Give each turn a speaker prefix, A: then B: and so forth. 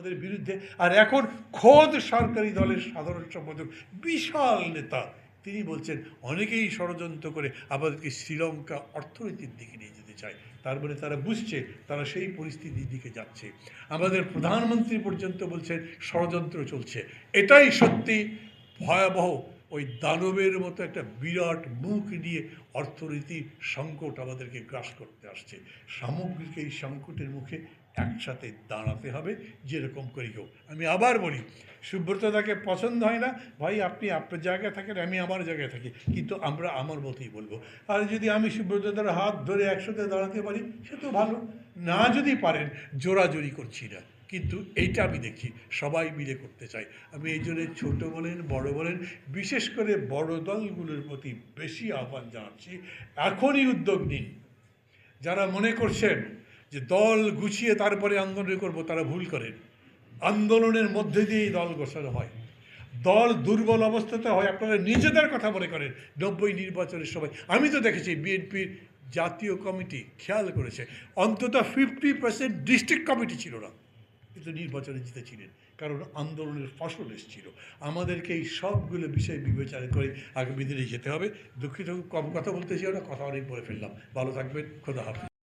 A: আমাদের বিরুদ্ধে। আর এখন খোদ সরকারি দলের সাধারণ সম্পাদক, বিশাল নেতা, তিনি বলছেন, অনেকেই ষড়যন্ত্র করে আমাদেরকে শ্রীলঙ্কা অর্থনীতির দিকে নিয়ে যেতে চায়। তার মানে তারা বুঝছে, তারা সেই পরিস্থিতির দিকে যাচ্ছে। আমাদের প্রধানমন্ত্রী পর্যন্ত বলছেন, ষড়যন্ত্র চলছে। এটাই সত্যি ভয়াবহ। ওই দানবের মতো একটা বিরাট মুখ নিয়ে অর্থনীতি সংকট আমাদেরকে গ্রাস করতে আসছে। সামগ্রিক এই সংকটের মুখে একসাথে দাঁড়াতে হবে, যেরকম করি হোক। আমি আবার বলি, সুব্রত দাকে পছন্দ হয় না, ভাই আপনি আপনার জায়গায় থাকেন, আমি আমার জায়গায় থাকি। কিন্তু আমরা আমার মতোই বলব। আর যদি আমি সুব্রত দার হাত ধরে একসাথে দাঁড়াতে পারি, সে তো ভালো। না যদি পারেন, জোরাজোরি করছি না। কিন্তু এইটা আমি দেখি, সবাই মিলে করতে চাই আমি এই জন্য ছোটো বলেন, বড় বলেন, বিশেষ করে বড় দলগুলোর প্রতি বেশি আহ্বান জানাচ্ছি। এখনই উদ্যোগ নিন। যারা মনে করছেন যে দল গুছিয়ে তারপরে আন্দোলন করব, তারা ভুল করেন আন্দোলনের মধ্যে দিয়েই দল গোছানো হয়। দল দুর্বল অবস্থাতে হয়, আপনারা নিজেদের কথা মনে করেন, নব্বই নির্বাচনের সময়। আমি তো দেখেছি, বিএনপির জাতীয় কমিটি খেয়াল করেছে, অন্তত ফিফটি পার্সেন্ট ডিস্ট্রিক্ট কমিটি ছিল না। কিন্তু নির্বাচনে জিতেছিলেন, কারণ আন্দোলনের ফসল এসেছিল। আমাদেরকে এই সবগুলো বিষয় বিবেচনা করে আগামী দিনে যেতে হবে। দুঃখিত কম কথা বলতে চাই না, কথা অনেক বলে ফেললাম। ভালো থাকবেন, খোদা হাফিজ।